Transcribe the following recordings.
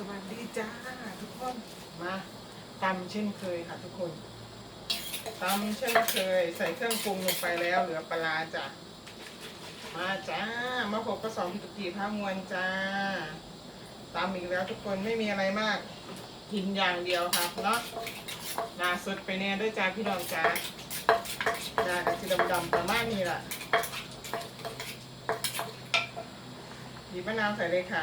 สวัสดีจ้าทุกคนมาตำเช่นเคยค่ะทุกคนตำเช่นเคย ใส่เครื่องปรุงลงไปแล้ว เหลือปลาร้าจ้ะมาจ้ามาพบกับสองพิตกีพามวนจ้าตำอีกแล้วทุกคนไม่มีอะไรมาก กินอย่างเดียวครับเนาะนาสดไปแน่ด้วยจ้าพี่น้องจ้าจ้ากระสีดำๆประมาณนี้ล่ะหยิบมะนาวใส่เลยค่ะ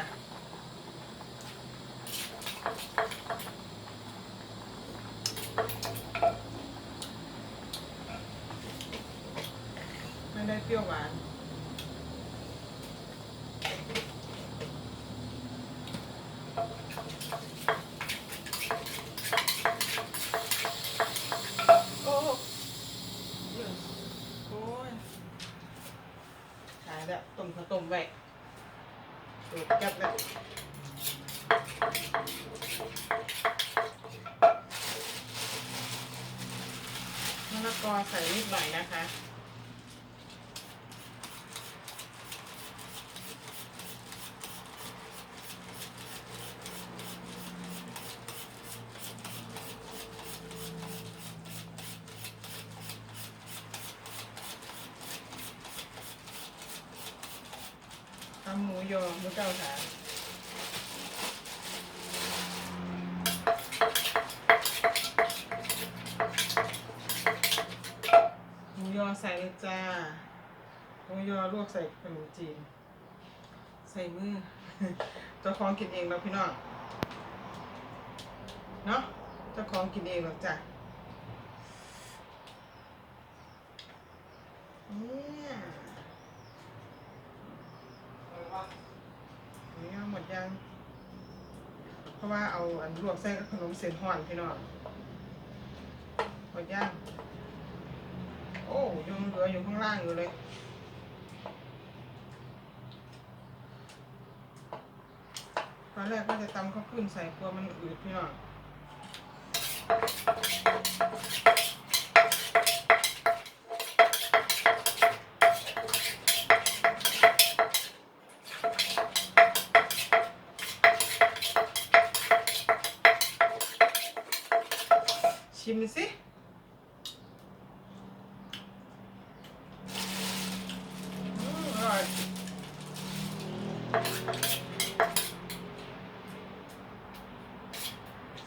ไม่ได้เปรี้ยวหวาน โอ้โอ้ยหายแล้วต้มข้าวต้มไว้ดูดจับแล้วมะละกอ ใส่นิดหน่อยนะคะทำหมูยอหมูเจ้าค่ะหมูย อใส่เลยจ้าหมูยอลวกใส่ขนมจีน ใส่มือเจ้าของกินเองเราพี่น้อง เนาะเจ้าของกินเองหรอกจ้ะเนี่ยนี่หมดยัง เพราะว่าเอาอันลวกเส้นกับขนมเส้นห่อนพี่น้องหมดยัง โอ้ยังเหลืออยู่ข้างล่างอยู่เลยตอนแรกก็จะตำข้าวขึ้นใส่กลัวมันอืดพี่น้องชิมสิอืมอร่อย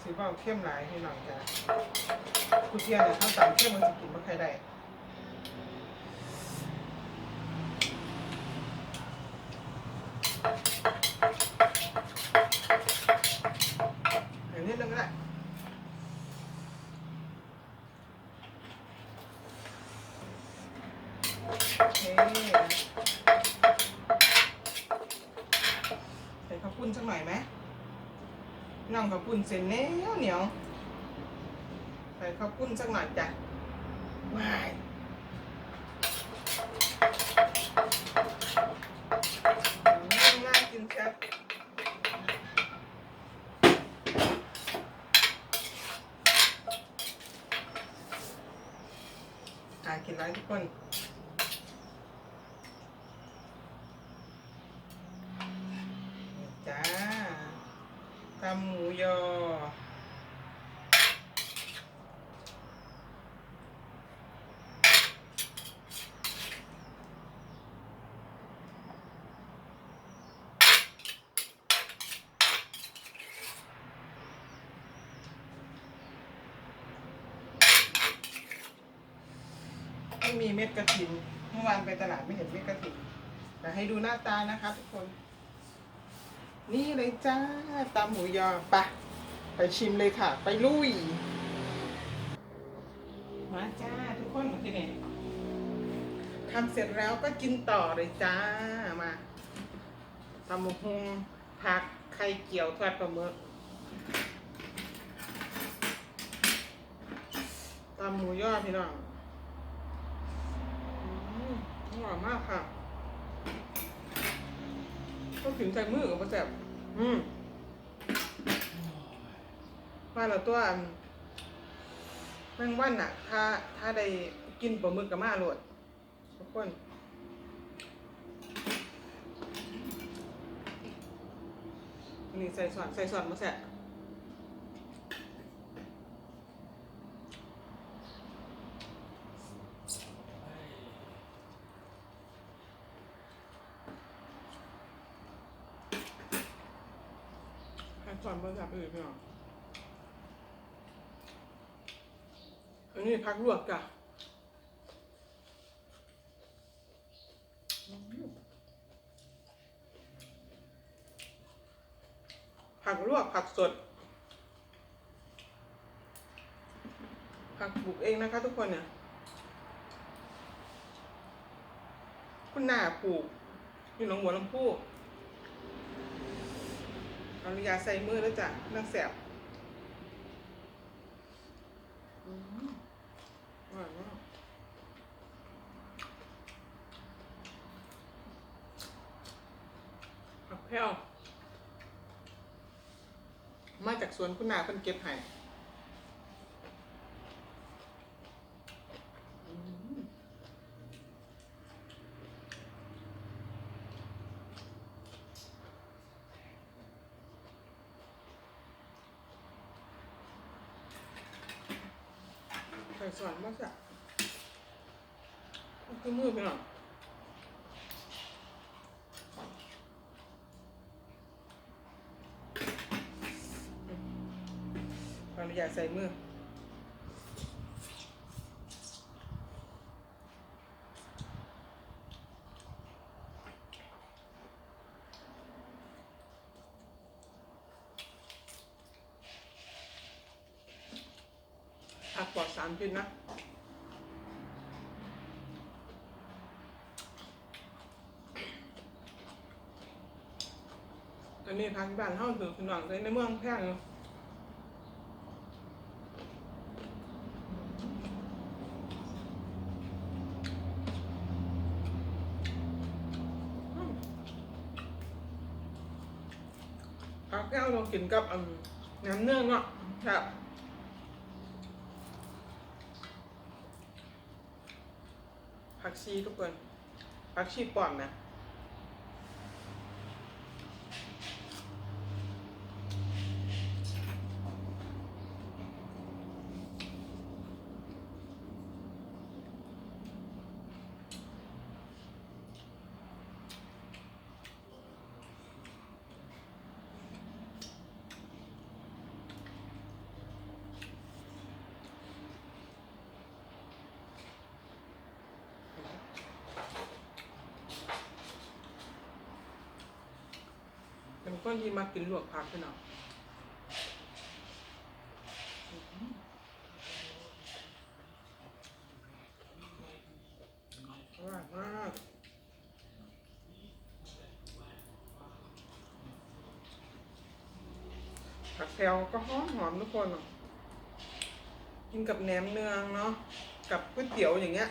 สี ว่าเข้มหลายให้หน่อยจ้ะคุณเทียนเนี่ยเขาสั่งเข้มมันจะกินไม่ค่อยได้อย่างนี้นึงก็ได้โอเคใส่ข้าวปุ้นสักหน่อยไหม น้องข้าว ปุ้นเส้นเหนียวเหนียวใส่ข้าวปุ้นสักหน่อยจ้ะว้ายอืมน่ากินครับกินร้านทุกคนจ้า ตำหมูยอ ไม่มีเม็ดกระถินเมื่อวานไปตลาดไม่เห็นเม็ดกระถินแต่ให้ดูหน้าตานะคะทุกคน นี่เลยจ้าตำหมูยอไปะไปชิมเลยค่ะ ไปลุย มาจ้าทุกคนมาที่นี่ทำเสร็จแล้วก็กินต่อเลยจ้ามาตำหมูฮงผักไข่เกี่ยวทอดปลาหมึกตำหมูยอพี่น้องอืมอร่อยมากค่ะ ต้องถึงใจมือกับประแจบอืมว่าเราตัวอันแมงวันน่ะ ถ้าถ้าได้กินปลาหมึกกับมาโหลดทุกคนนี่ใส่สอนใส่สอนมาแสะให้สอนมาแสะไปเลยพี่น้องอั นนี้พักลวกจ้ะผักลวกผักสด ผักปลูกเองนะคะทุกคนเนี่ยคุณหน้าปลูก อยู่หนองบัวลำพูเอานุญาตใส่มือแล้วจ้ะนั่งแสบอืม ร่อยมากผักแพ้วมาจากสวนคุณนาคนเก็บให้อืม ใส่สวนมาจ้ะมันคือมือไปหน่อยขออนุญาตใส่มือ ผักปลอดสารพิษนะตอนนี้ทางบ้านเฮาถือขนมเลยในเมืองแพร่เนอะอืมผักแก้วเรากินกับน้ำเนื้อเนาะครับ ผักชีทุกคนผักชีปลอมนะ คนที่มากินลวกผักพี่น้องอร่อยมากผักแพรวก็หอมหอมทุกคนอะกินกับแหนมเนืองเนาะ กับก๋วยเตี๋ยวอย่างเงี้ย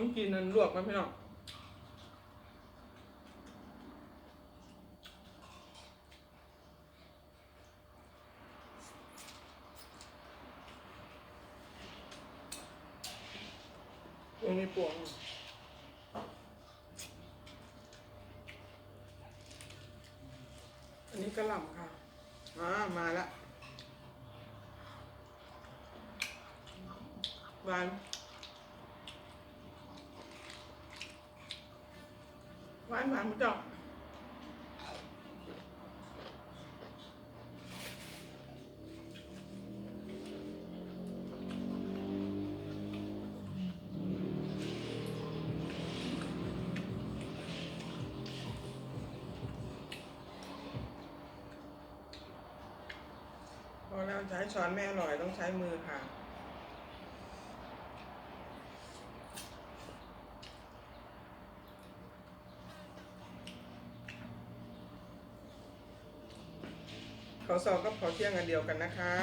น้ำกินนั้นลวกไหมพี่น้องตรงนี้ปวงอันนี้กระหล่ำค่ะอ่ามาละหวาน หวานหวานมันจะพอแล้วใช้ช้อนไม่อร่อยต้องใช้มือค่ะ ขอสอบกับขอเที่ยงอันเดียวกันนะคะ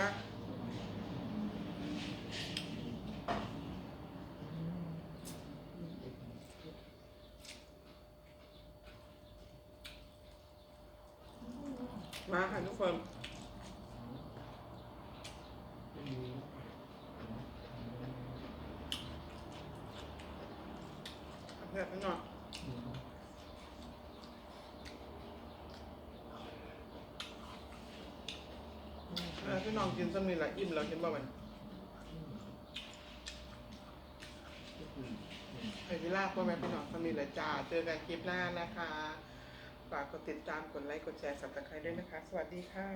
มาค่ะทุกคนเบบนั้หน่อย กินซ้ำนี่ละอิ่มแล้วกินบ่มันอืมอืมอืมไปที่ลาบพ่อแม่พี่น้องสมีละจ้า เจอกันคลิปหน้านะคะ ฝากกดติดตาม กดไลค์ กดแชร์สับตะไคร้ด้วยนะคะ สวัสดีค่ะ